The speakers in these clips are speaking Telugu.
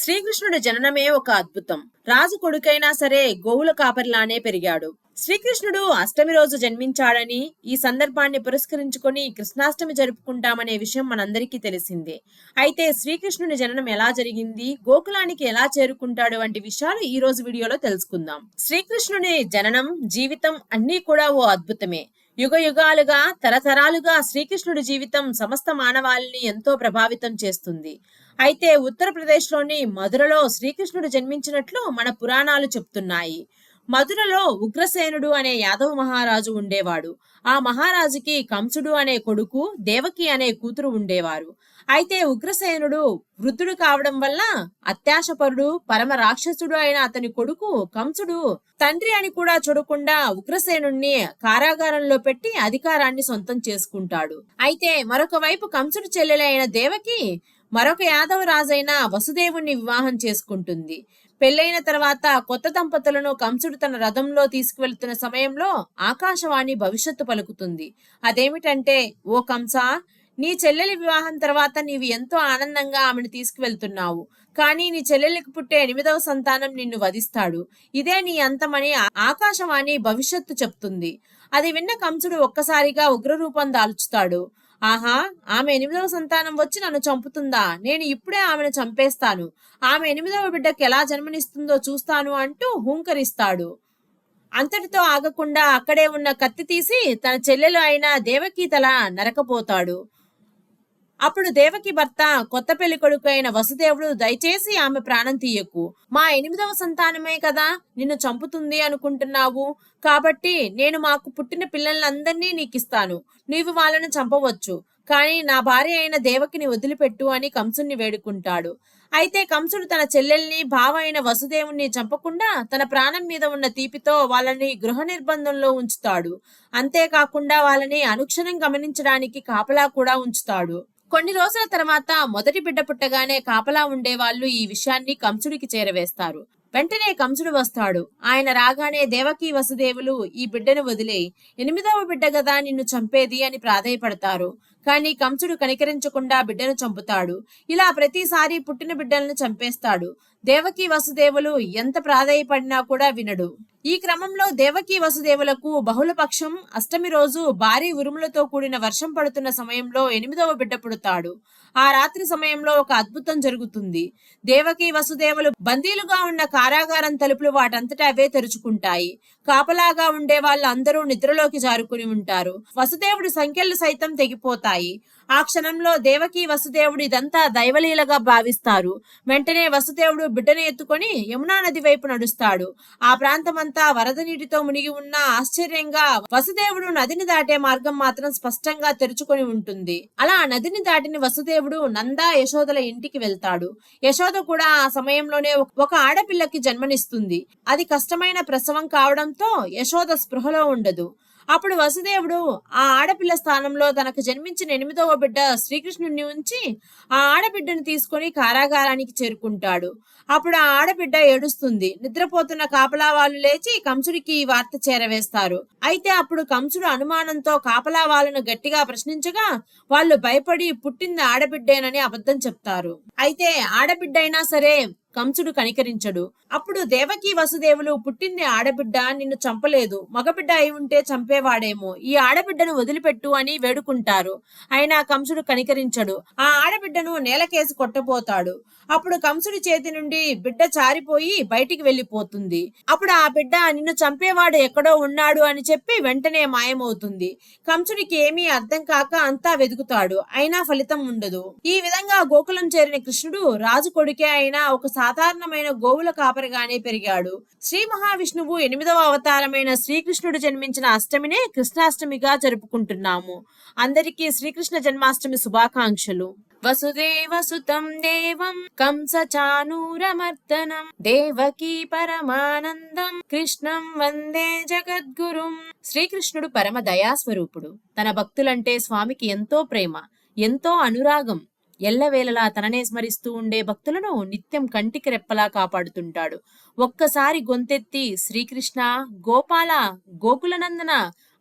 శ్రీకృష్ణుడి జననమే ఒక అద్భుతం. రాజు కొడుకైనా సరే గోవుల కాపరిలానే పెరిగాడు. శ్రీకృష్ణుడు అష్టమి రోజు జన్మించాడని ఈ సందర్భాన్ని పురస్కరించుకొని కృష్ణాష్టమి జరుపుకుంటామనే విషయం మనందరికీ తెలిసిందే. అయితే శ్రీకృష్ణుడి జననం ఎలా జరిగింది గోకులానికి ఎలా చేరుకుంటాడు వంటి విషయాలు ఈ రోజు వీడియోలో తెలుసుకుందాం. శ్రీకృష్ణుని జననం జీవితం అన్నీ కూడా ఓ అద్భుతమే. యుగ యుగాలుగా తరతరాలుగా శ్రీకృష్ణుడి జీవితం సమస్త మానవాళిని ఎంతో ప్రభావితం చేస్తుంది. అయితే ఉత్తరప్రదేశ్లోని మధురలో శ్రీకృష్ణుడు జన్మించినట్లు మన పురాణాలు చెప్తున్నాయి. మధురలో ఉగ్రసేనుడు అనే యాదవ మహారాజు ఉండేవాడు. ఆ మహారాజుకి కంసుడు అనే కొడుకు దేవకి అనే కూతురు ఉండేవారు. అయితే ఉగ్రసేనుడు వృద్ధుడు కావడం వల్ల అత్యాశపరుడు పరమ రాక్షసుడు అయిన అతని కొడుకు కంసుడు తండ్రి అని కూడా చూడకుండా ఉగ్రసేనుణ్ణి కారాగారంలో పెట్టి అధికారాన్ని సొంతం చేసుకుంటాడు. అయితే మరొక వైపు కంసుడు చెల్లెలైన దేవకి మరొక యాదవ రాజైన వసుదేవుణ్ణి వివాహం చేసుకుంటుంది. పెళ్ళైన తర్వాత కొత్త దంపతులను కంసుడు తన రథంలో తీసుకువెళ్తున్న సమయంలో ఆకాశవాణి భవిష్యత్తు పలుకుతుంది. అదేమిటంటే ఓ కంస నీ చెల్లెలి వివాహం తర్వాత నీవు ఎంతో ఆనందంగా ఆమెను తీసుకువెళ్తున్నావు. కానీ నీ చెల్లెలికి పుట్టే ఎనిమిదవ సంతానం నిన్ను వధిస్తాడు. ఇదే నీ అంతమని ఆకాశవాణి భవిష్యత్తు చెప్తుంది. అది విన్న కంసుడు ఒక్కసారిగా ఉగ్రరూపం దాల్చుతాడు. ఆహా ఆమె ఎనిమిదవ సంతానం వచ్చి నన్ను చంపుతుందా? నేను ఇప్పుడే ఆమెను చంపేస్తాను. ఆమె ఎనిమిదవ బిడ్డకి ఎలా జన్మనిస్తుందో చూస్తాను అంటూ హూంకరిస్తాడు. అంతటితో ఆగకుండా అక్కడే ఉన్న కత్తి తీసి తన చెల్లెలు అయిన దేవకీ తల నరకపోతాడు. అప్పుడు దేవకి భర్త కొత్త పెళ్ళి కొడుకు అయిన వసుదేవుడు దయచేసి ఆమె ప్రాణం తీయకు. మా ఎనిమిదవ సంతానమే కదా నిన్ను చంపుతుంది అనుకుంటున్నావు. కాబట్టి నేను మాకు పుట్టిన పిల్లలందరినీ నీకిస్తాను. నీవు వాళ్ళని చంపవచ్చు. కానీ నా భార్య అయిన దేవకిని వదిలిపెట్టు అని కంసుణ్ణి వేడుకుంటాడు. అయితే కంసుడు తన చెల్లెల్ని భావ అయిన వసుదేవుణ్ణి చంపకుండా తన ప్రాణం మీద ఉన్న తీపితో వాళ్ళని గృహ నిర్బంధంలో ఉంచుతాడు. అంతేకాకుండా వాళ్ళని అనుక్షణం గమనించడానికి కాపలా కూడా ఉంచుతాడు. కొన్ని రోజుల తర్వాత మొదటి బిడ్డ పుట్టగానే కాపలా ఉండేవాళ్ళు ఈ విషయాన్ని కంసుడికి చేరవేస్తారు. వెంటనే కంసుడు వస్తాడు. ఆయన రాగానే దేవకీ వసుదేవులు ఈ బిడ్డను వదిలే ఎనిమిదవ బిడ్డ గదా నిన్ను చంపేది అని ప్రాధాయపడతారు. కానీ కంసుడు కనికరించకుండా బిడ్డను చంపుతాడు. ఇలా ప్రతిసారి పుట్టిన బిడ్డలను చంపేస్తాడు. దేవకీ వసుదేవులు ఎంత ప్రాధాయపడినా కూడా వినడు. ఈ క్రమంలో దేవకి వసుదేవులకు బహుళపక్షం అష్టమి రోజు భారీ ఉరుములతో కూడిన వర్షం పడుతున్న సమయంలో ఎనిమిదవ బిడ్డ పుడతాడు. ఆ రాత్రి సమయంలో ఒక అద్భుతం జరుగుతుంది. దేవకి వసుదేవులు బందీలుగా ఉన్న కారాగారం తలుపులు వాటంతటా అవే తెరుచుకుంటాయి. కాపలాగా ఉండే వాళ్ళు అందరూ నిద్రలోకి జారుకుని ఉంటారు. వసుదేవుడు సంఖ్యలు సైతం తెగిపోతాయి. ఆ క్షణంలో దేవకి వసుదేవుడు ఇదంతా దైవలీలగా భావిస్తారు. వెంటనే వసుదేవుడు బిడ్డను ఎత్తుకొని యమునా నది వైపు నడుస్తాడు. ఆ ప్రాంతమంతా వరద నీటితో మునిగి ఉన్న ఆశ్చర్యంగా వసుదేవుడు నదిని దాటే మార్గం మాత్రం స్పష్టంగా తెరుచుకొని ఉంటుంది. అలా నదిని దాటిన వసుదేవుడు నందా యశోదల ఇంటికి వెళ్తాడు. యశోద కూడా ఆ సమయంలోనే ఒక ఆడపిల్లకి జన్మనిస్తుంది. అది కష్టమైన ప్రసవం కావడంతో యశోద స్పృహలో ఉండదు. అప్పుడు వసుదేవుడు ఆ ఆడపిల్ల స్థానంలో తనకు జన్మించిన ఎనిమిదవ బిడ్డ శ్రీకృష్ణుడిని ఉంచి ఆ ఆడబిడ్డను తీసుకొని కారాగారానికి చేరుకుంటాడు. అప్పుడు ఆ ఆడబిడ్డ ఏడుస్తుంది. నిద్రపోతున్న కాపలా వాళ్ళు లేచి కంసుడికి ఈ వార్త చేరవేస్తారు. అయితే అప్పుడు కంసుడు అనుమానంతో కాపలా వాళ్ళను గట్టిగా ప్రశ్నించగా వాళ్ళు భయపడి పుట్టింది ఆడబిడ్డేనని అబద్ధం చెప్తారు. అయితే ఆడబిడ్డైనా అయినా సరే కంసుడు కనికరించడు. అప్పుడు దేవకి వసుదేవులు పుట్టింది ఆడబిడ్డ నిన్ను చంపలేదు. మగబిడ్డ అయి ఉంటే చంపేవాడేమో. ఈ ఆడబిడ్డను వదిలిపెట్టు అని వేడుకుంటారు. అయినా కంసుడు కనికరించడు. ఆ ఆడబిడ్డను నేలకేసి కొట్టబోతాడు. అప్పుడు కంసుడి చేతి నుండి బిడ్డ చారిపోయి బయటికి వెళ్ళిపోతుంది అప్పుడు ఆ బిడ్డ నిన్ను చంపేవాడు ఎక్కడో ఉన్నాడు అని చెప్పి వెంటనే మాయమవుతుంది. కంసుడికి ఏమీ అర్థం కాక అంతా వెతుకుతాడు. అయినా ఫలితం ఉండదు. ఈ విధంగా గోకులం చేరిన కృష్ణుడు రాజు కొడుకే అయినా ఒక సాధారణమైన గోవుల కాపరిగానే పెరిగాడు. శ్రీ మహావిష్ణువు ఎనిమిదవ అవతారమైన శ్రీకృష్ణుడు జన్మించిన అష్టమినే కృష్ణాష్టమిగా జరుపుకుంటున్నాము. అందరికీ శ్రీకృష్ణ జన్మాష్టమి శుభాకాంక్షలు. వసుదేవ సుతం దేవం కంసచానూరమర్దనం దేవకీ పరమానందం కృష్ణం వందే జగద్గురుం. శ్రీకృష్ణుడు పరమ దయాస్వరూపుడు. తన భక్తులంటే స్వామికి ఎంతో ప్రేమ ఎంతో అనురాగం. ఎల్లవేళలా తననే స్మరిస్తూ ఉండే భక్తులను నిత్యం కంటికి రెప్పలా కాపాడుతుంటాడు. ఒక్కసారి గొంతెత్తి శ్రీకృష్ణ గోపాల గోకులనందన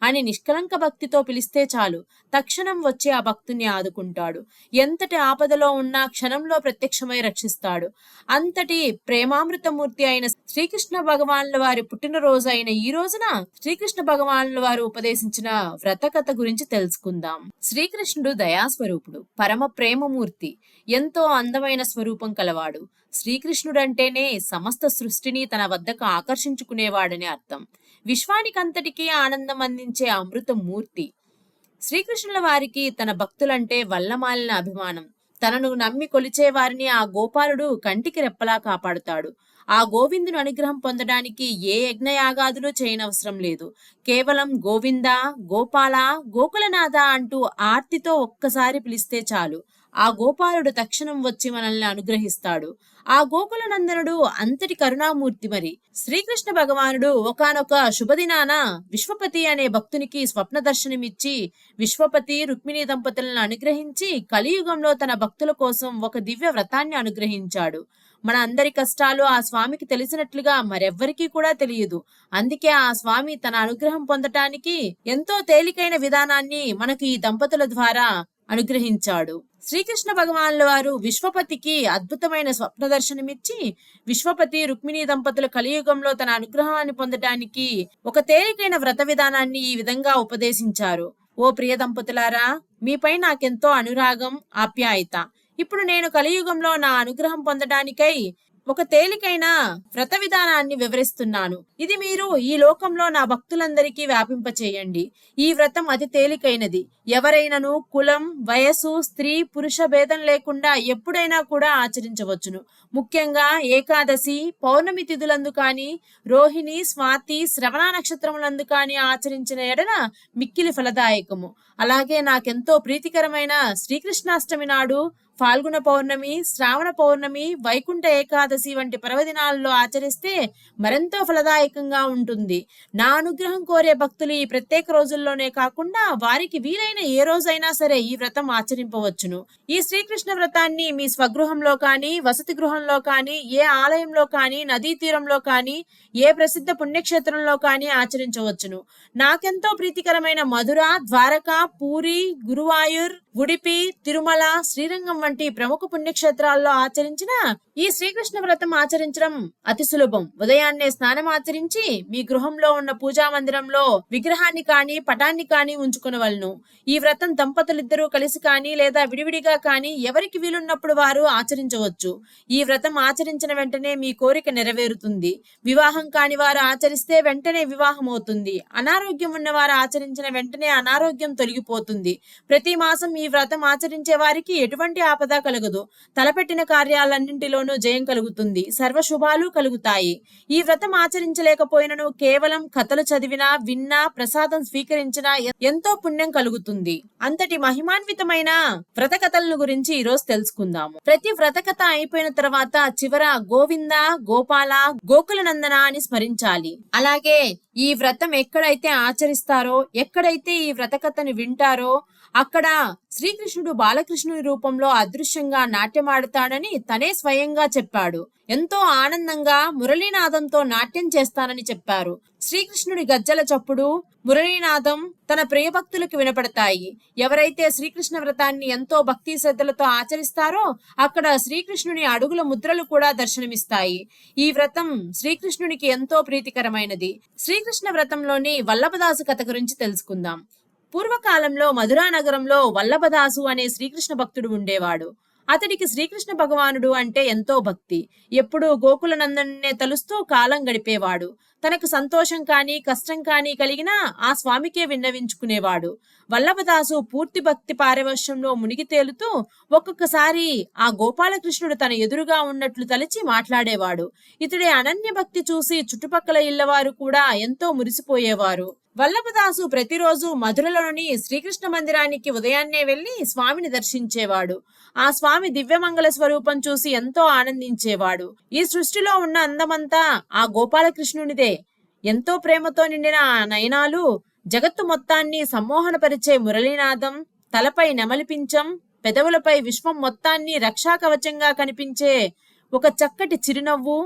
అని నిష్కలంక భక్తితో పిలిస్తే చాలు. తక్షణం వచ్చి ఆ భక్తుని ఆదుకుంటాడు. ఎంతటి ఆపదలో ఉన్నా క్షణంలో ప్రత్యక్షమై రక్షిస్తాడు. అంతటి ప్రేమామృతమూర్తి అయిన శ్రీకృష్ణ భగవానుల వారి పుట్టినరోజు అయిన ఈ రోజున శ్రీకృష్ణ భగవానుల వారు ఉపదేశించిన వ్రతకథ గురించి తెలుసుకుందాం. శ్రీకృష్ణుడు దయాస్వరూపుడు పరమ ప్రేమమూర్తి ఎంతో అందమైన స్వరూపం కలవాడు. శ్రీకృష్ణుడంటేనే సమస్త సృష్టిని తన వద్దకు ఆకర్షించుకునేవాడని అర్థం. విశ్వానికంతటికీ ఆనందం అందించే అమృత మూర్తి శ్రీకృష్ణుల వారికి తన భక్తులంటే వల్లమాలిన అభిమానం. తనను నమ్మి కొలిచే వారిని ఆ గోపాలుడు కంటికి రెప్పలా కాపాడుతాడు. ఆ గోవిందుని అనుగ్రహం పొందడానికి ఏ యజ్ఞయాగాదులు చేయనవసరం లేదు. కేవలం గోవింద గోపాల గోకులనాథ అంటూ ఆర్తితో ఒక్కసారి పిలిస్తే చాలు. ఆ గోపాలుడు తక్షణం వచ్చి మనల్ని అనుగ్రహిస్తాడు. ఆ గోకుల నందనుడు అంతటి కరుణామూర్తి మరి. శ్రీకృష్ణ భగవానుడు ఒకానొక శుభదినాన విశ్వపతి అనే భక్తునికి స్వప్న దర్శనమిచ్చి విశ్వపతి రుక్మిణి దంపతులను అనుగ్రహించి కలియుగంలో తన భక్తుల కోసం ఒక దివ్య వ్రతాన్ని అనుగ్రహించాడు. మన అందరి కష్టాలు ఆ స్వామికి తెలిసినట్లుగా మరెవ్వరికీ కూడా తెలియదు. అందుకే ఆ స్వామి తన అనుగ్రహం పొందటానికి ఎంతో తేలికైన విధానాన్ని మనకు ఈ దంపతుల ద్వారా అనుగ్రహించాడు. శ్రీకృష్ణ భగవానుల వారు విశ్వపతికి అద్భుతమైన స్వప్న దర్శనమిచ్చి విశ్వపతి రుక్మిణి దంపతుల కలియుగంలో తన అనుగ్రహాన్ని పొందటానికి ఒక తేలికైన వ్రత విధానాన్ని ఈ విధంగా ఉపదేశించారు. ఓ ప్రియ దంపతులారా మీపై నాకెంతో అనురాగం ఆప్యాయత. ఇప్పుడు నేను కలియుగంలో నా అనుగ్రహం పొందడానికై ఒక తేలికైన వ్రత విధానాన్ని వివరిస్తున్నాను. ఇది మీరు ఈ లోకంలో నా భక్తులందరికీ వ్యాపింపచేయండి. ఈ వ్రతం అతి తేలికైనది. ఎవరైనను కులం వయసు స్త్రీ పురుష భేదం లేకుండా ఎప్పుడైనా కూడా ఆచరించవచ్చును. ముఖ్యంగా ఏకాదశి పౌర్ణమి తిథులందు కానీ రోహిణి స్వాతి శ్రవణ నక్షత్రములందు కానీ ఆచరించిన ఎడన మిక్కిలి ఫలదాయకము. అలాగే నాకెంతో ప్రీతికరమైన శ్రీకృష్ణాష్టమి నాడు ఫాల్గుణ పౌర్ణమి శ్రావణ పౌర్ణమి వైకుంఠ ఏకాదశి వంటి పర్వదినాల్లో ఆచరిస్తే మరెంతో ఫలదాయకంగా ఉంటుంది. నా అనుగ్రహం కోరే భక్తులు ఈ ప్రత్యేక రోజుల్లోనే కాకుండా వారికి వీలైన ఏ రోజైనా సరే ఈ వ్రతం ఆచరింపవచ్చును. ఈ శ్రీకృష్ణ వ్రతాన్ని మీ స్వగృహంలో కానీ వసతి గృహంలో కానీ ఏ ఆలయంలో కానీ నదీ తీరంలో కానీ ఏ ప్రసిద్ధ పుణ్యక్షేత్రంలో కానీ ఆచరించవచ్చును. నాకెంతో ప్రీతికరమైన మధుర ద్వారక పూరి గురువాయూర్ ఉడిపి తిరుమల శ్రీరంగం వంటి ప్రముఖ పుణ్యక్షేత్రాల్లో ఆచరించిన ఈ శ్రీకృష్ణ వ్రతం ఆచరించడం అతి సులభం. ఉదయాన్నే స్నానం ఆచరించి మీ గృహంలో ఉన్న పూజా మందిరంలో విగ్రహాన్ని కానీ పటాన్ని కానీ ఉంచుకునవలను. ఈ వ్రతం దంపతులిద్దరూ కలిసి కానీ లేదా విడివిడిగా కానీ ఎవరికి వీలున్నప్పుడు వారు ఆచరించవచ్చు. ఈ వ్రతం ఆచరించిన వెంటనే మీ కోరిక నెరవేరుతుంది. వివాహం కాని వారు ఆచరిస్తే వెంటనే వివాహం అవుతుంది అనారోగ్యం ఉన్నవారు ఆచరించిన వెంటనే అనారోగ్యం తొలగిపోతుంది. ప్రతి మాసం ఈ వ్రతం ఆచరించే వారికి ఎటువంటి ఆపద కలగదు. తలపెట్టిన కార్యాలన్నింటిలో కార్యాలన్నింటిలోనూ జయం కలుగుతుంది. సర్వ శుభాలు కలుగుతాయి. ఈ వ్రతం ఆచరించలేకపోయినను కేవలం కథలు చదివినా విన్నా ప్రసాదం స్వీకరించినా ఎంతో పుణ్యం కలుగుతుంది. అంతటి మహిమాన్వితమైన వ్రత కథలను గురించి ఈ రోజు తెలుసుకుందాము. ప్రతి వ్రత కథ అయిపోయిన తర్వాత చివర గోవింద గోపాల గోకులనందన అని స్మరించాలి. అలాగే ఈ వ్రతం ఎక్కడైతే ఆచరిస్తారో ఎక్కడైతే ఈ వ్రత కథను వింటారో అక్కడ శ్రీకృష్ణుడు బాలకృష్ణుని రూపంలో అదృశ్యంగా నాట్యమాడతాడని తనే స్వయంగా చెప్పాడు. ఎంతో ఆనందంగా మురళీనాదంతో నాట్యం చేస్తానని చెప్పారు. శ్రీకృష్ణుడి గజ్జల చప్పుడు మురళీనాదం తన ప్రియభక్తులకు వినపడతాయి. ఎవరైతే శ్రీకృష్ణ వ్రతాన్ని ఎంతో భక్తి శ్రద్ధలతో ఆచరిస్తారో అక్కడ శ్రీకృష్ణుని అడుగుల ముద్రలు కూడా దర్శనమిస్తాయి. ఈ వ్రతం శ్రీకృష్ణునికి ఎంతో ప్రీతికరమైనది. శ్రీకృష్ణ వ్రతంలోని వల్లభదాసు కథ గురించి తెలుసుకుందాం. పూర్వకాలంలో మధురా నగరంలో వల్లభదాసు అనే శ్రీకృష్ణ భక్తుడు ఉండేవాడు. అతడికి శ్రీకృష్ణ భగవానుడు అంటే ఎంతో భక్తి. ఎప్పుడూ గోకులనందనే తలుస్తూ కాలం గడిపేవాడు. తనకు సంతోషం కానీ కష్టం కానీ కలిగినా ఆ స్వామికే విన్నవించుకునేవాడు. వల్లభదాసు పూర్తి భక్తి పారవశ్యంలో మునిగి తేలుతూ ఒక్కొక్కసారి ఆ గోపాలకృష్ణుడు తన ఎదురుగా ఉన్నట్లు తలచి మాట్లాడేవాడు. ఇతడి అనన్య భక్తి చూసి చుట్టుపక్కల ఇళ్ళవారు కూడా ఎంతో మురిసిపోయేవారు. వల్లభదాసు ప్రతిరోజు మధురలోని శ్రీకృష్ణ మందిరానికి ఉదయాన్నే వెళ్ళి స్వామిని దర్శించేవాడు. ఆ స్వామి దివ్యమంగళ స్వరూపం చూసి ఎంతో ఆనందించేవాడు. ఈ సృష్టిలో ఉన్న అందమంతా ఆ గోపాలకృష్ణునిదే. ఎంతో ప్రేమతో నిండిన ఆ నయనాలు జగత్తు మొత్తాన్ని సమ్మోహనపరిచే మురళీనాదం తలపై నెమలిపించం పెదవులపై విశ్వం మొత్తాన్ని రక్షా కవచంగా కనిపించే ఒక చక్కటి చిరునవ్వు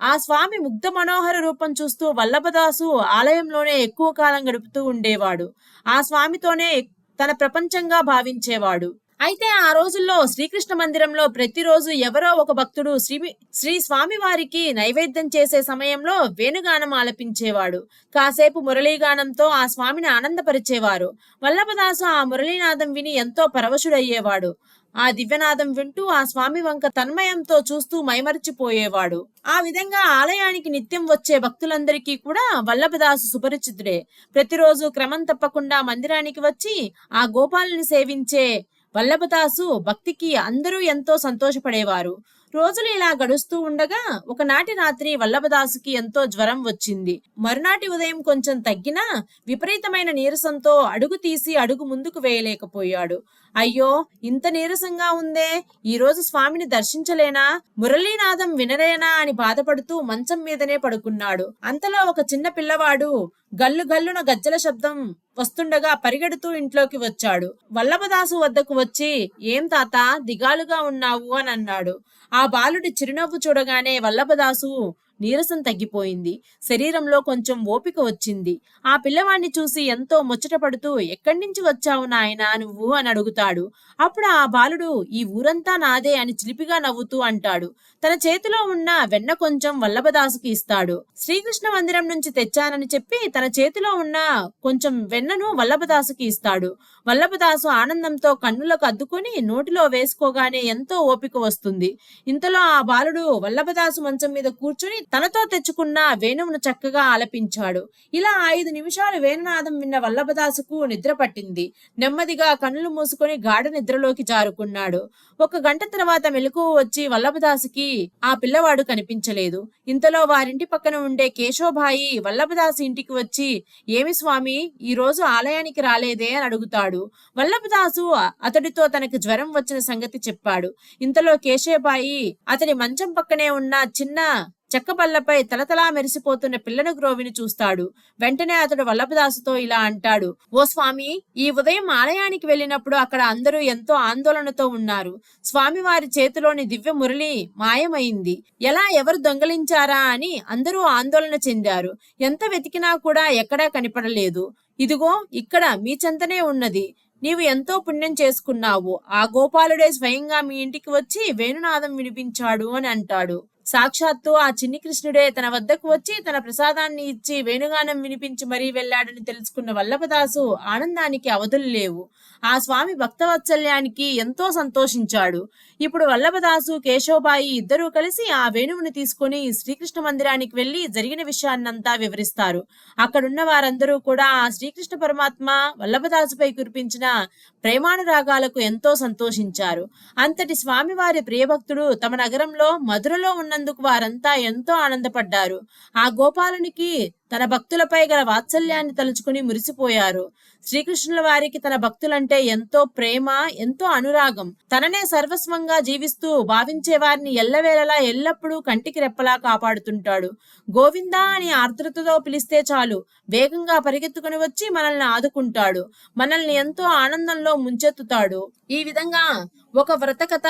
ఆ స్వామి ముగ్ధ మనోహర రూపం చూస్తూ వల్లభదాసు ఆలయంలోనే ఎక్కువ కాలం గడుపుతూ ఉండేవాడు. ఆ స్వామితోనే తన ప్రపంచంగా భావించేవాడు. అయితే ఆ రోజుల్లో శ్రీకృష్ణ మందిరంలో ప్రతిరోజు ఎవరో ఒక భక్తుడు శ్రీ శ్రీ స్వామి వారికి నైవేద్యం చేసే సమయంలో వేణుగానం ఆలపించేవాడు. కాసేపు మురళీగానంతో ఆ స్వామిని ఆనందపరిచేవారు. వల్లభదాసు ఆ మురళీనాదం విని ఎంతో పరవశుడయ్యేవాడు. ఆ దివ్యనాదం వింటూ ఆ స్వామి వంక తన్మయంతో చూస్తూ మైమరిచిపోయేవాడు. ఆ విధంగా ఆలయానికి నిత్యం వచ్చే భక్తులందరికీ కూడా వల్లభదాసు సుపరిచితుడే. ప్రతిరోజు క్రమం తప్పకుండా మందిరానికి వచ్చి ఆ గోపాలని సేవించే వల్లభదాసు భక్తికి అందరూ ఎంతో సంతోషపడేవారు. రోజులు ఇలా గడుస్తూ ఉండగా ఒకనాటి రాత్రి వల్లభదాసుకి ఎంతో జ్వరం వచ్చింది. మరునాటి ఉదయం కొంచెం తగ్గినా విపరీతమైన నీరసంతో అడుగు తీసి అడుగు ముందుకు వేయలేకపోయాడు. అయ్యో ఇంత నీరసంగా ఉందే. ఈ రోజు స్వామిని దర్శించలేనా? మురళీనాదం వినలేనా అని బాధపడుతూ మంచం మీదనే పడుకున్నాడు. అంతలో ఒక చిన్న పిల్లవాడు గల్లు గల్లున గజ్జల శబ్దం వస్తుండగా పరిగెడుతూ ఇంట్లోకి వచ్చాడు. వల్లభదాసు వద్దకు వచ్చి ఏం తాత దిగాలుగా ఉన్నావు? అని అన్నాడు. ఆ బాలుడి చిరునవ్వు చూడగానే వల్లభదాసు నీరసం తగ్గిపోయింది. శరీరంలో కొంచెం ఓపిక వచ్చింది. ఆ పిల్లవాణ్ణి చూసి ఎంతో ముచ్చటపడుతూ ఎక్కడి నుంచి వచ్చావు నాయనా నువ్వు? అని అడుగుతాడు. అప్పుడు ఆ బాలుడు ఈ ఊరంతా నాదే అని చిలిపిగా నవ్వుతూ అంటాడు. తన చేతిలో ఉన్న వెన్న కొంచెం వల్లభదాసుకి ఇస్తాడు. శ్రీకృష్ణ మందిరం నుంచి తెచ్చానని చెప్పి తన చేతిలో ఉన్న కొంచెం వెన్నను వల్లభదాసుకి ఇస్తాడు. వల్లభదాసు ఆనందంతో కన్నులకు అద్దుకొని నోటిలో వేసుకోగానే ఎంతో ఓపిక వస్తుంది. ఇంతలో ఆ బాలుడు వల్లభదాసు మంచం మీద కూర్చుని తనతో తెచ్చుకున్న వేణువును చక్కగా ఆలపించాడు. ఇలా ఐదు నిమిషాలు వేణునాదం విన్న వల్లభదాసుకు నిద్ర పట్టింది. నెమ్మదిగా కన్నులు మూసుకొని గాఢ నిద్రలోకి జారుకున్నాడు. ఒక గంట తర్వాత మెలకువ వచ్చి వల్లభదాసుకి ఆ పిల్లవాడు కనిపించలేదు. ఇంతలో వారింటి పక్కన ఉండే కేశవభాయి వల్లభదాసు ఇంటికి వచ్చి ఏమి స్వామి ఈ రోజు ఆలయానికి రాలేదే అని అడుగుతాడు. వల్లభదాసు అతడితో తనకు జ్వరం వచ్చిన సంగతి చెప్పాడు. ఇంతలో కేశేబాయి అతని మంచం పక్కనే ఉన్న చిన్న చెక్క బల్లపై తలతలా మెరిసిపోతున్న పిల్లను గ్రోవిని చూస్తాడు. వెంటనే అతడు వల్లభదాసుతో ఇలా అంటాడు ఓ స్వామి ఈ ఉదయం ఆలయానికి వెళ్ళినప్పుడు అక్కడ అందరూ ఎంతో ఆందోళనతో ఉన్నారు. స్వామి వారి చేతిలోని దివ్య మురళి మాయమైంది. ఎలా ఎవరు దొంగలించారా అని అందరూ ఆందోళన చెందారు. ఎంత వెతికినా కూడా ఎక్కడా కనిపడలేదు. ఇదిగో ఇక్కడ మీ చెంతనే ఉన్నది. నీవు ఎంతో పుణ్యం చేసుకున్నావు. ఆ గోపాలుడే స్వయంగా మీ ఇంటికి వచ్చి వేణునాదం వినిపించాడు అని అంటాడు. సాక్షాత్తు ఆ చిన్ని కృష్ణుడే తన వద్దకు వచ్చి తన ప్రసాదాన్ని ఇచ్చి వేణుగానం వినిపించి మరీ వెళ్ళాడని తెలుసుకున్న వల్లభదాసు ఆనందానికి అవధులు లేవు. ఆ స్వామి భక్తవత్సల్యానికి ఎంతో సంతోషించాడు. ఇప్పుడు వల్లభదాసు కేశవబాయి ఇద్దరూ కలిసి ఆ వేణువుని తీసుకుని శ్రీకృష్ణ మందిరానికి వెళ్ళి జరిగిన విషయాన్నంతా వివరిస్తారు. అక్కడున్న వారందరూ కూడా ఆ శ్రీకృష్ణ పరమాత్మ వల్లభదాసుపై కురిపించిన ప్రేమానురాగాలకు ఎంతో సంతోషించారు. అంతటి స్వామివారి ప్రియభక్తుడు తమ నగరంలో మధురలో ఉన్న ఉన్నందుకు వారంతా ఎంతో ఆనందపడ్డారు. ఆ గోపాలునికి తన భక్తులపై గల వాత్సల్యాన్ని తలుచుకుని మురిసిపోయారు. శ్రీకృష్ణుల వారికి తన భక్తులంటే ఎంతో ప్రేమ ఎంతో అనురాగం. తననే సర్వస్వంగా జీవిస్తూ భావించే వారిని ఎల్లవేళలా ఎల్లప్పుడూ కంటికి రెప్పలా కాపాడుతుంటాడు. గోవిందా అని ఆర్ద్రతతో పిలిస్తే చాలు. వేగంగా పరిగెత్తుకుని వచ్చి మనల్ని ఆదుకుంటాడు. మనల్ని ఎంతో ఆనందంలో ముంచెత్తుతాడు. ఈ విధంగా ఒక వ్రతకథ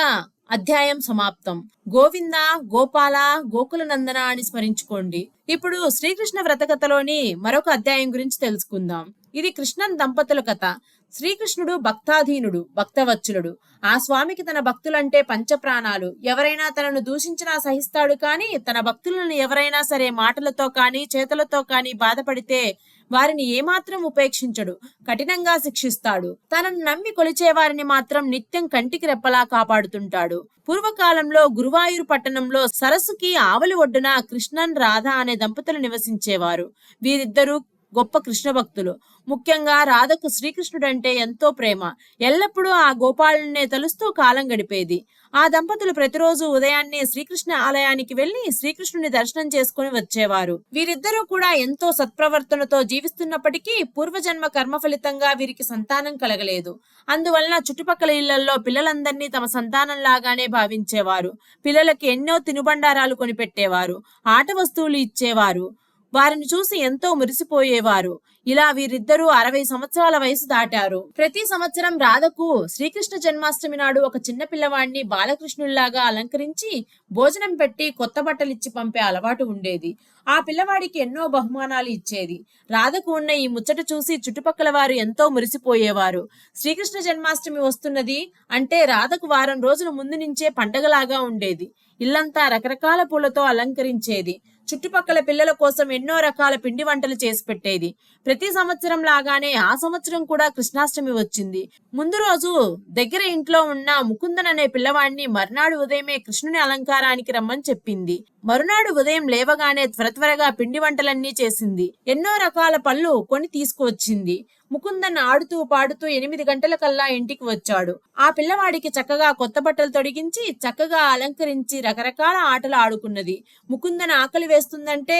అధ్యాయం సమాప్తం. గోవింద గోపాల గోకుల నందన అని స్మరించుకోండి. ఇప్పుడు శ్రీకృష్ణ వ్రతకథలోని మరొక అధ్యాయం గురించి తెలుసుకుందాం. ఇది కృష్ణన్ దంపతుల కథ. శ్రీకృష్ణుడు భక్తాధీనుడు భక్తవత్సలుడు. ఆ స్వామికి తన భక్తులంటే పంచప్రాణాలు. ఎవరైనా తనను దూషించినా సహిస్తాడు కానీ తన భక్తులను ఎవరైనా సరే మాటలతో కానీ చేతులతో కానీ బాధపడితే వారిని ఏమాత్రం ఉపేక్షించడు కఠినంగా శిక్షిస్తాడు. తనను నమ్మి కొలిచే వారిని మాత్రం నిత్యం కంటికి రెప్పలా కాపాడుతుంటాడు. పూర్వకాలంలో గురువాయూరు పట్టణంలో సరస్సుకి ఆవలి ఒడ్డున కృష్ణన్ రాధ అనే దంపతులు నివసించేవారు. వీరిద్దరూ గొప్ప కృష్ణ భక్తులు ముఖ్యంగా రాధకు శ్రీకృష్ణుడంటే ఎంతో ప్రేమ. ఎల్లప్పుడూ ఆ గోపాలునే తలుస్తూ కాలం గడిపేది. ఆ దంపతులు ప్రతిరోజు ఉదయాన్నే శ్రీకృష్ణ ఆలయానికి వెళ్ళి శ్రీకృష్ణుని దర్శనం చేసుకుని వచ్చేవారు. వీరిద్దరూ కూడా ఎంతో సత్ప్రవర్తనతో జీవిస్తున్నప్పటికీ పూర్వజన్మ కర్మ ఫలితంగా వీరికి సంతానం కలగలేదు. అందువలన చుట్టుపక్కల ఇళ్ళలో పిల్లలందరినీ తమ సంతానం లాగానే భావించేవారు. పిల్లలకి ఎన్నో తినుబండారాలు కొనిపెట్టేవారు. ఆట వస్తువులు ఇచ్చేవారు. వారిని చూసి ఎంతో మురిసిపోయేవారు. ఇలా వీరిద్దరూ అరవై సంవత్సరాల వయసు దాటారు. ప్రతి సంవత్సరం రాధకు శ్రీకృష్ణ జన్మాష్టమి నాడు ఒక చిన్న పిల్లవాడిని బాలకృష్ణుల్లాగా అలంకరించి భోజనం పెట్టి కొత్త బట్టలిచ్చి పంపే అలవాటు ఉండేది. ఆ పిల్లవాడికి ఎన్నో బహుమానాలు ఇచ్చేది. రాధకు ఉన్న ఈ ముచ్చట చూసి చుట్టుపక్కల వారు ఎంతో మురిసిపోయేవారు. శ్రీకృష్ణ జన్మాష్టమి వస్తున్నది అంటే రాధకు వారం రోజుల ముందు నుంచే పండగలాగా ఉండేది. ఇల్లంతా రకరకాల పూలతో అలంకరించేది. చుట్టుపక్కల పిల్లల కోసం ఎన్నో రకాల పిండి వంటలు చేసి పెట్టేది. ప్రతి సంవత్సరం లాగానే ఆ సంవత్సరం కూడా కృష్ణాష్టమి వచ్చింది. ముందు రోజు దగ్గర ఇంట్లో ఉన్న ముకుందన్ అనే పిల్లవాడిని మర్నాడు ఉదయమే కృష్ణుని అలంకారానికి రమ్మని చెప్పింది. మరునాడు ఉదయం లేవగానే త్వర త్వరగా పిండి వంటలన్నీ చేసింది. ఎన్నో రకాల పళ్ళు కొని తీసుకువచ్చింది. ముకుందన్ ఆడుతూ పాడుతూ ఎనిమిది గంటల కల్లా ఇంటికి వచ్చాడు. ఆ పిల్లవాడికి చక్కగా కొత్త బట్టలు తొడిగించి చక్కగా అలంకరించి రకరకాల ఆటలు ఆడుకున్నది. ముకుందన్ ఆకలి వేస్తుందంటే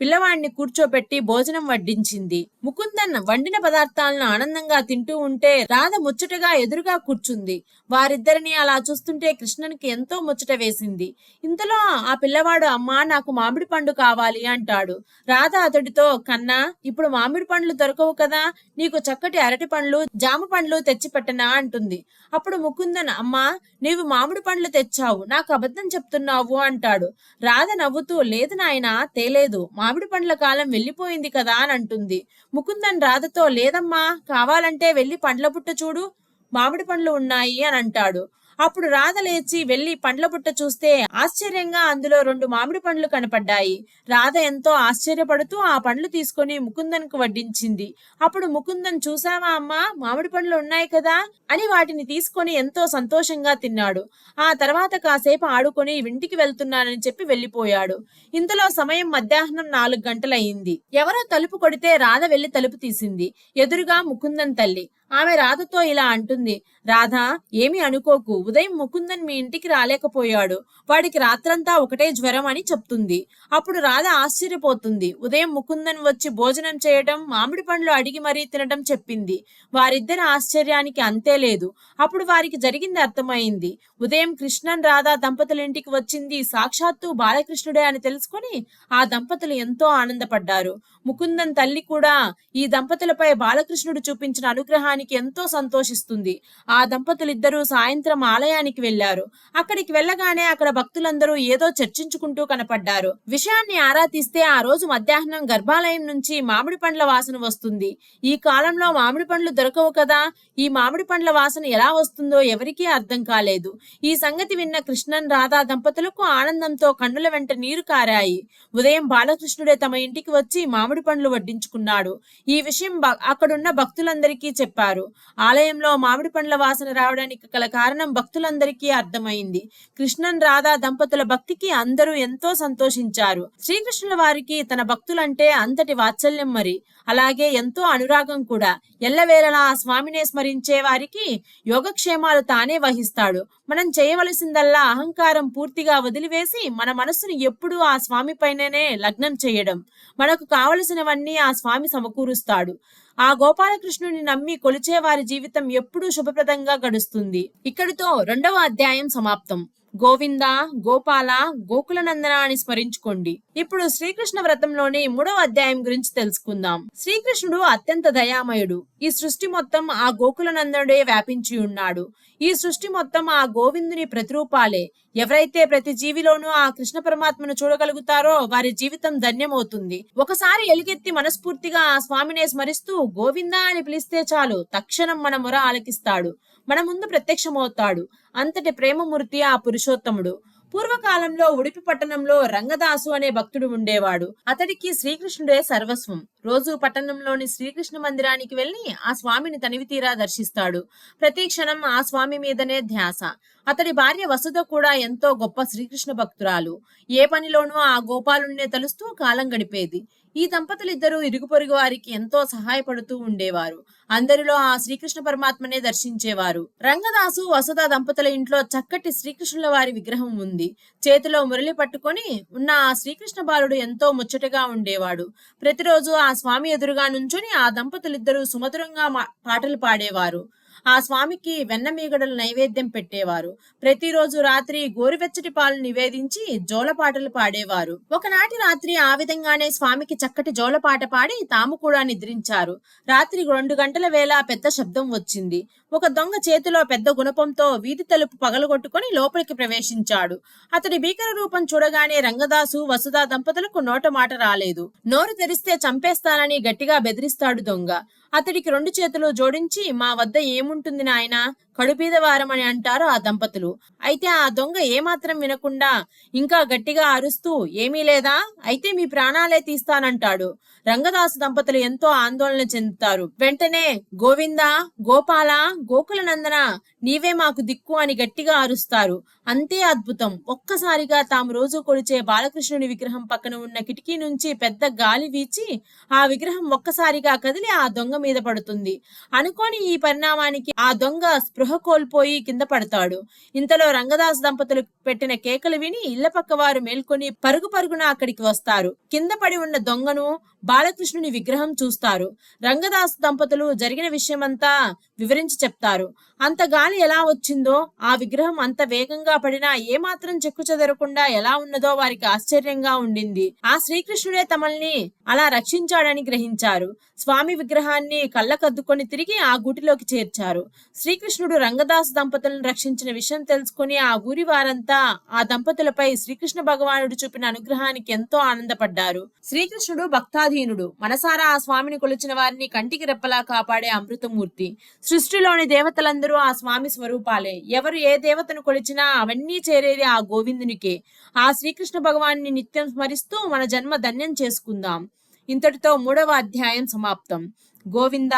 పిల్లవాడిని కూర్చోబెట్టి భోజనం వడ్డించింది. ముకుందన్ వండిన పదార్థాలను ఆనందంగా తింటూ ఉంటే రాధ ముచ్చటగా ఎదురుగా కూర్చుంది. వారిద్దరిని అలా చూస్తుంటే కృష్ణన్కి ఎంతో ముచ్చట వేసింది. ఇంతలో ఆ పిల్లవాడు అమ్మా నాకు మామిడి పండు కావాలి అంటాడు. రాధ అతడితో కన్నా ఇప్పుడు మామిడి పండ్లు దొరకవు కదా నీకు చక్కటి అరటి పండ్లు జామ పండ్లు తెచ్చి పెట్టనా అంటుంది. అప్పుడు ముకుందన్ అమ్మా నీవు మామిడి పండ్లు తెచ్చావు నాకు అబద్ధం చెప్తున్నావు అంటాడు. రాధ నవ్వుతూ లేదు నాయనా తేలేదు. మామిడి పండ్ల కాలం వెళ్ళిపోయింది కదా అని అంటుంది. ముకుందన్ రాధతో లేదమ్మా కావాలంటే వెళ్ళి పండ్ల పుట్ట చూడు మామిడి పండ్లు ఉన్నాయి అని అంటాడు. అప్పుడు రాధ లేచి వెళ్ళి పండ్ల పుట్ట చూస్తే ఆశ్చర్యంగా అందులో రెండు మామిడి పండ్లు కనపడ్డాయి. రాధ ఎంతో ఆశ్చర్యపడుతూ ఆ పండ్లు తీసుకొని ముకుందన్కు వడ్డించింది. అప్పుడు ముకుందన్ చూసావా అమ్మా మామిడి పండ్లు ఉన్నాయి కదా అని వాటిని తీసుకొని ఎంతో సంతోషంగా తిన్నాడు. ఆ తర్వాత కాసేపు ఆడుకొని ఇంటికి వెళ్తున్నానని చెప్పి వెళ్ళిపోయాడు ఇంతలో సమయం మధ్యాహ్నం నాలుగు గంటలయ్యింది. ఎవరో తలుపు కొడితే రాధ వెళ్ళి తలుపు తీసింది. ఎదురుగా ముకుందన్ తల్లి ఆమె రాధతో ఇలా అంటుంది రాధా ఏమి అనుకోకు. ఉదయం ముకుందన్ మీ ఇంటికి రాలేకపోయాడు. వాడికి రాత్రంతా ఒకటే జ్వరం అని చెప్తుంది. అప్పుడు రాధ ఆశ్చర్యపోతుంది. ఉదయం ముకుందన్ వచ్చి భోజనం చేయటం మామిడి పండ్లు అడిగి మరీ తినటం చెప్పింది. వారిద్దరి ఆశ్చర్యానికి అంతే లేదు. అప్పుడు వారికి జరిగింది అర్థమైంది. ఉదయం కృష్ణన్ రాధా దంపతుల ఇంటికి వచ్చింది. సాక్షాత్తు బాలకృష్ణుడే అని తెలుసుకొని ఆ దంపతులు ఎంతో ఆనందపడ్డారు. ముకుందన్ తల్లి కూడా ఈ దంపతులపై బాలకృష్ణుడు చూపించిన అనుగ్రహానికి ఎంతో సంతోషిస్తుంది. ఆ దంపతులిద్దరూ సాయంత్రం ఆలయానికి వెళ్ళారు అక్కడికి వెళ్ళగానే అక్కడ భక్తులందరూ ఏదో చర్చించుకుంటూ కనపడ్డారు. విషయాన్ని ఆరా తీస్తే ఆ రోజు మధ్యాహ్నం గర్భాలయం నుంచి మామిడి పండ్ల వాసన వస్తుంది. ఈ కాలంలో మామిడి పండ్లు దొరకవు కదా. ఈ మామిడి పండ్ల వాసన ఎలా వస్తుందో ఎవరికీ అర్థం కాలేదు. ఈ సంగతి విన్న కృష్ణన్ రాధా దంపతులకు ఆనందంతో కన్నుల వెంట నీరు కారాయి. ఉదయం బాలకృష్ణుడే తమ ఇంటికి వచ్చి మామిడి పండ్లు వడ్డించుకున్నాడు. ఈ విషయం అక్కడున్న భక్తులందరికీ చెప్పారు. ఆలయంలో మామిడి పండ్ల వాసన రావడానికి గల కారణం భక్తులందరికీ అర్థమైంది. కృష్ణన్ రాధా దంపతుల భక్తికి అందరూ ఎంతో సంతోషించారు. శ్రీకృష్ణుల వారికి తన భక్తులంటే అంతటి వాత్సల్యం మరి. అలాగే ఎంతో అనురాగం కూడా. ఎల్లవేళలా ఆ స్వామినే స్మరించే వారికి యోగక్షేమాలు తానే వహిస్తాడు. మనం చేయవలసిందల్లా అహంకారం పూర్తిగా వదిలివేసి మన మనస్సును ఎప్పుడూ ఆ స్వామి పైననే లగ్నం చేయడం. మనకు కావలసినవన్నీ ఆ స్వామి సమకూరుస్తాడు. ఆ గోపాలకృష్ణుని నమ్మి కొలిచే వారి జీవితం ఎప్పుడూ శుభప్రదంగా గడుస్తుంది. ఇక్కడితో రెండవ అధ్యాయం సమాప్తం. గోవింద గోపాల గోకులనందన అని స్మరించుకోండి. ఇప్పుడు శ్రీకృష్ణ వ్రతంలోని మూడవ అధ్యాయం గురించి తెలుసుకుందాం. శ్రీకృష్ణుడు అత్యంత దయామయుడు. ఈ సృష్టి మొత్తం ఆ గోకులనందనుడే వ్యాపించి ఉన్నాడు. ఈ సృష్టి మొత్తం ఆ గోవిందుని ప్రతిరూపాలే. ఎవరైతే ప్రతి జీవిలోనూ ఆ కృష్ణ పరమాత్మను చూడగలుగుతారో వారి జీవితం ధన్యమవుతుంది. ఒకసారి ఎలుగెత్తి మనస్ఫూర్తిగా ఆ స్వామినే స్మరిస్తూ గోవిందా అని పిలిస్తే చాలు తక్షణం మన మొర ఆలకిస్తాడు. మన ముందు ప్రత్యక్షమవుతాడు. అంతటి ప్రేమమూర్తి ఆ పురుషోత్తముడు. పూర్వకాలంలో ఉడిపి పట్టణంలో రంగదాసు అనే భక్తుడు ఉండేవాడు. అతడికి శ్రీకృష్ణుడే సర్వస్వం. రోజు పట్టణంలోని శ్రీకృష్ణ మందిరానికి వెళ్ళి ఆ స్వామిని తనివి తీరా దర్శిస్తాడు. ప్రతి క్షణం ఆ స్వామి మీదనే ధ్యాస. అతడి భార్య వసుధ కూడా ఎంతో గొప్ప శ్రీకృష్ణ భక్తురాలు. ఏ పనిలోనూ ఆ గోపాలుణ్ణే తలుస్తూ కాలం గడిపేది. ఈ దంపతులిద్దరూ ఇరుగు పొరుగు వారికి ఎంతో సహాయపడుతూ ఉండేవారు. అందరిలో ఆ శ్రీకృష్ణ పరమాత్మనే దర్శించేవారు. రంగదాసు వసుధ దంపతుల ఇంట్లో చక్కటి శ్రీకృష్ణుల వారి విగ్రహం ఉంది. చేతిలో మురళి పట్టుకొని ఉన్న ఆ శ్రీకృష్ణ బాలుడు ఎంతో ముచ్చటగా ఉండేవాడు. ప్రతిరోజు ఆ స్వామి ఎదురుగా నుంచొని ఆ దంపతులిద్దరూ సుమధురంగా పాటలు పాడేవారు. ఆ స్వామికి వెన్న మీగడలు నైవేద్యం పెట్టేవారు. ప్రతిరోజు రాత్రి గోరువెచ్చటి పాలు నివేదించి జోలపాటలు పాడేవారు. ఒకనాటి రాత్రి ఆ విధంగానే స్వామికి చక్కటి జోలపాట పాడి తాము కూడా నిద్రించారు. రాత్రి రెండు గంటల వేళ పెద్ద శబ్దం వచ్చింది. ఒక దొంగ చేతిలో పెద్ద గుణపంతో వీధి తలుపు పగలగొట్టుకుని లోపలికి ప్రవేశించాడు. అతడి భీకర రూపం చూడగానే రంగదాసు వసుదా దంపతులకు నోట మాట రాలేదు. నోరు తెరిస్తే చంపేస్తానని గట్టిగా బెదిరిస్తాడు దొంగ. అతడికి రెండు చేతులు జోడించి మా వద్ద ఏముంటుంది నాయనా? కడుపీద అని అంటారు ఆ దంపతులు. అయితే ఆ దొంగ ఏమాత్రం వినకుండా ఇంకా గట్టిగా అరుస్తూ ఏమీ లేదా? అయితే మీ ప్రాణాలే తీస్తానంటాడు. రంగదాసు దంపతులు ఎంతో ఆందోళన చెందుతారు. వెంటనే గోవింద గోపాల గోకుల నందన నీవే మాకు దిక్కు అని గట్టిగా అరుస్తారు. అంతే అద్భుతం. ఒక్కసారిగా తాము రోజు కొలిచే బాలకృష్ణుని విగ్రహం పక్కన ఉన్న కిటికీ నుంచి పెద్ద గాలి వీచి ఆ విగ్రహం ఒక్కసారిగా కదిలి ఆ దొంగ మీద పడుతుంది. అనుకోని ఈ పరిణామానికి ఆ దొంగ స్పృహ కోల్పోయి కింద పడతాడు. ఇంతలో రంగదాస్ దంపతులు పెట్టిన కేకలు విని ఇళ్ళ పక్క వారు మేల్కొని పరుగు పరుగున అక్కడికి వస్తారు. కింద పడి ఉన్న దొంగను బాలకృష్ణుని విగ్రహం చూస్తారు. రంగదాస్ దంపతులు జరిగిన విషయమంతా వివరించి చెప్తారు. అంత గాలి ఎలా వచ్చిందో ఆ విగ్రహం అంత వేగంగా పడినా ఏమాత్రం చెక్కు చెదరకుండా ఎలా ఉన్నదో వారికి ఆశ్చర్యంగా ఉండింది. ఆ శ్రీకృష్ణుడే తమల్ని అలా రక్షించాడని గ్రహించారు. స్వామి విగ్రహాన్ని కళ్ళకద్దుకొని తిరిగి ఆ గూటిలోకి చేర్చారు. శ్రీకృష్ణుడు రంగదాస్ దంపతులను రక్షించిన విషయం తెలుసుకుని ఆ ఊరి వారంతా ఆ దంపతులపై శ్రీకృష్ణ భగవానుడు చూపిన అనుగ్రహానికి ఎంతో ఆనందపడ్డారు. శ్రీకృష్ణుడు భక్తాధీనుడు. మనసారా ఆ స్వామిని కొలిచిన వారిని కంటికి రెప్పలా కాపాడే అమృతమూర్తి. సృష్టిలోని దేవతలందరూ ఆ స్వామి స్వరూపాలే. ఎవరు ఏ దేవతను కొలిచినా అవన్నీ చేరేది ఆ గోవిందునికే. ఆ శ్రీకృష్ణ భగవాన్ని నిత్యం స్మరిస్తూ మన జన్మ ధన్యం చేసుకుందాం. ఇంతటితో మూడవ అధ్యాయం సమాప్తం. గోవింద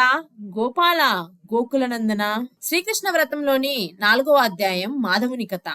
గోపాల గోకులనందన. శ్రీకృష్ణ వ్రతంలోని నాలుగవ అధ్యాయం మాధవుని కథ.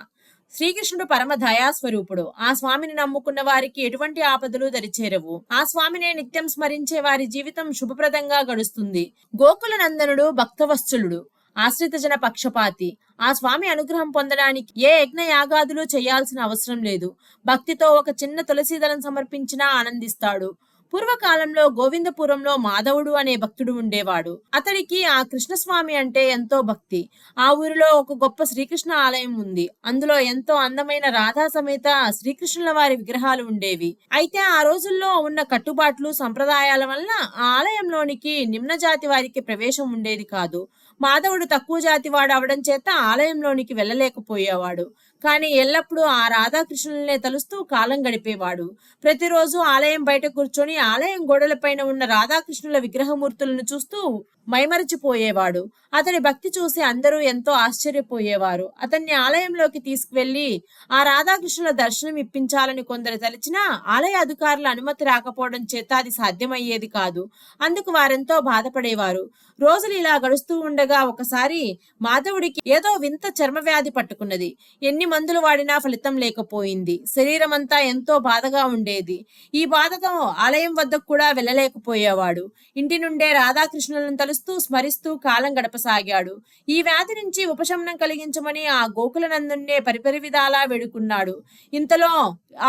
శ్రీకృష్ణుడు పరమ దయాస్వరూపుడు. ఆ స్వామిని నమ్ముకున్న వారికి ఎటువంటి ఆపదలు దరిచేరవు. ఆ స్వామినే నిత్యం స్మరించే వారి జీవితం శుభప్రదంగా గడుస్తుంది. గోకుల నందనుడు భక్తవత్సలుడు ఆశ్రిత జన పక్షపాతి. ఆ స్వామి అనుగ్రహం పొందడానికి ఏ యజ్ఞ యాగాదులు చేయాల్సిన అవసరం లేదు. భక్తితో ఒక చిన్న తులసీదళం సమర్పించినా ఆనందిస్తాడు. పూర్వకాలంలో గోవిందపురంలో మాధవుడు అనే భక్తుడు ఉండేవాడు. అతడికి ఆ కృష్ణస్వామి అంటే ఎంతో భక్తి. ఆ ఊరిలో ఒక గొప్ప శ్రీకృష్ణ ఆలయం ఉంది. అందులో ఎంతో అందమైన రాధా సమేత శ్రీకృష్ణుల వారి విగ్రహాలు ఉండేవి. అయితే ఆ రోజుల్లో ఉన్న కట్టుబాట్లు సంప్రదాయాల వల్ల ఆ ఆలయంలోనికి నిమ్న జాతి వారికి ప్రవేశం ఉండేది కాదు. మాధవుడు తక్కువ జాతి వాడు అవడం చేత ఆలయంలోనికి వెళ్ళలేకపోయేవాడు. కానీ ఎల్లప్పుడూ ఆ రాధాకృష్ణులనే తలుస్తూ కాలం గడిపేవాడు. ప్రతిరోజు ఆలయం బయట కూర్చొని ఆలయం గోడలపైన ఉన్న రాధాకృష్ణుల విగ్రహమూర్తులను చూస్తూ మైమరచిపోయేవాడు. అతని భక్తి చూసి అందరూ ఎంతో ఆశ్చర్యపోయేవారు. అతన్ని ఆలయంలోకి తీసుకువెళ్ళి ఆ రాధాకృష్ణుల దర్శనం ఇప్పించాలని కొందరు తలిచినా ఆలయ అధికారుల అనుమతి రాకపోవడం చేత అది సాధ్యమయ్యేది కాదు. అందుకు వారెంతో బాధపడేవారు. రోజులు ఇలా గడుస్తూ ఉండగా ఒకసారి మాధవుడికి ఏదో వింత చర్మ వ్యాధి పట్టుకున్నది. ఎన్ని ఎన్ని మందులు వాడినా ఫలితం లేకపోయింది. శరీరం అంతా ఎంతో బాధగా ఉండేది. ఈ బాధతో ఆలయం వద్దకు కూడా వెళ్ళలేకపోయేవాడు. ఇంటి నుండే రాధాకృష్ణులను తలుస్తూ స్మరిస్తూ కాలం గడపసాగాడు. ఈ వ్యాధి నుంచి ఉపశమనం కలిగించమని ఆ గోకులనందుండే పరిపరి విధాలా వేడుకున్నాడు. ఇంతలో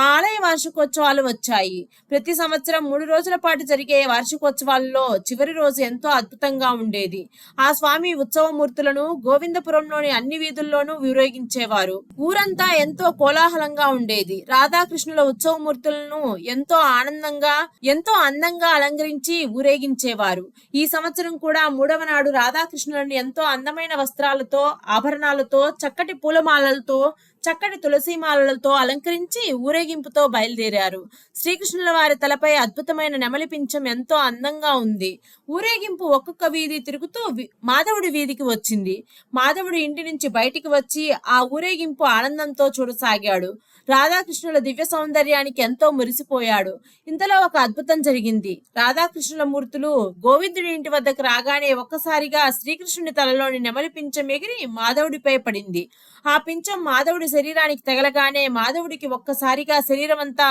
ఆలయ వార్షికోత్సవాలు వచ్చాయి. ప్రతి సంవత్సరం మూడు రోజుల పాటు జరిగే వార్షికోత్సవాల్లో చివరి రోజు ఎంతో అద్భుతంగా ఉండేది. ఆ స్వామి ఉత్సవమూర్తులను గోవిందపురంలోని అన్ని వీధుల్లోనూ ఊరేగించేవారు ఊరంతా ఎంతో కోలాహలంగా ఉండేది. రాధాకృష్ణుల ఉత్సవమూర్తులను ఎంతో ఆనందంగా ఎంతో అందంగా అలంకరించి ఊరేగించేవారు. ఈ సంవత్సరం కూడా మూడవ నాడు రాధాకృష్ణులను ఎంతో అందమైన వస్త్రాలతో ఆభరణాలతో చక్కటి పూలమాలలతో చక్కటి తులసిమాలలతో అలంకరించి ఊరేగింపుతో బయలుదేరారు. శ్రీకృష్ణుల వారి తలపై అద్భుతమైన నెమలి పింఛం ఎంతో అందంగా ఉంది. ఊరేగింపు ఒక్కొక్క వీధి తిరుగుతూ మాధవుడి వీధికి వచ్చింది. మాధవుడి ఇంటి నుంచి బయటికి వచ్చి ఆ ఊరేగింపు ఆనందంతో చూడసాగాడు. రాధాకృష్ణుల దివ్య సౌందర్యానికి ఎంతో మురిసిపోయాడు. ఇంతలో ఒక అద్భుతం జరిగింది. రాధాకృష్ణుల మూర్తులు గోవిందుడి ఇంటి వద్దకు రాగానే ఒక్కసారిగా శ్రీకృష్ణుని తలలోని నెమలి పింఛం ఎగిరి మాధవుడిపై పడింది. ఆ పింఛం మాధవుడి శరీరానికి తగలగానే మాధవుడికి ఒక్కసారిగా శరీరం అంతా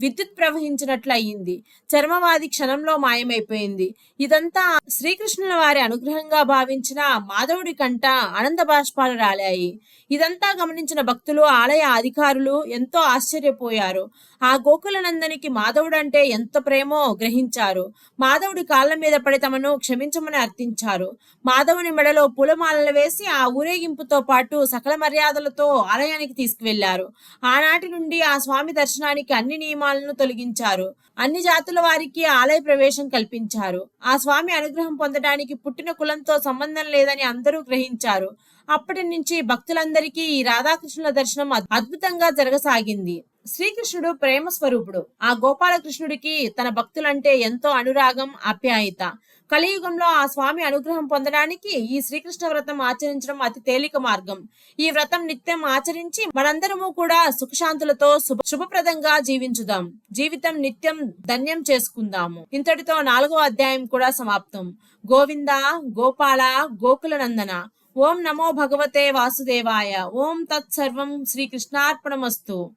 విద్యుత్ ప్రవహించినట్లు అయ్యింది చర్మవాది క్షణంలో మాయమైపోయింది. ఇదంతా శ్రీకృష్ణుల వారి అనుగ్రహంగా భావించిన మాధవుడి కంట ఆనంద బాష్పాలు రాలాయి. ఇదంతా గమనించిన భక్తులు ఆలయ అధికారులు ఎంతో ఆశ్చర్యపోయారు. ఆ గోకులనందనికి మాధవుడంటే ఎంత ప్రేమో గ్రహించారు. మాధవుడి కాళ్ళ మీద పడి తమను క్షమించమని అర్థించారు. మాధవుని మెడలో పూలమాలలు వేసి ఆ ఊరేగింపుతో పాటు సకల మర్యాదలతో ఆలయానికి తీసుకువెళ్ళారు. ఆనాటి నుండి ఆ స్వామి దర్శనానికి అన్ని నియమాలను తొలగించారు. అన్ని జాతుల వారికి ఆలయ ప్రవేశం కల్పించారు. ఆ స్వామి అనుగ్రహం పొందడానికి పుట్టిన కులంతో సంబంధం లేదని అందరూ గ్రహించారు. అప్పటి నుంచి భక్తులందరికీ ఈ రాధాకృష్ణుల దర్శనం అద్భుతంగా జరగసాగింది. శ్రీకృష్ణుడు ప్రేమ స్వరూపుడు. ఆ గోపాలకృష్ణుడికి తన భక్తులంటే ఎంతో అనురాగం ఆప్యాయత. కలియుగంలో ఆ స్వామి అనుగ్రహం పొందడానికి ఈ శ్రీకృష్ణ వ్రతం ఆచరించడం అతి తేలిక మార్గం. ఈ వ్రతం నిత్యం ఆచరించి మనందరము కూడా సుఖశాంతులతో శుభ శుభప్రదంగా జీవించుదాం. జీవితం నిత్యం ధన్యం చేసుకుందాము. ఇంతటితో నాలుగో అధ్యాయం కూడా సమాప్తం. గోవింద గోపాల గోకుల నందన ఓం నమో భగవతే వాసుదేవాయ. ఓం తత్సర్వం శ్రీకృష్ణార్పణమస్తు.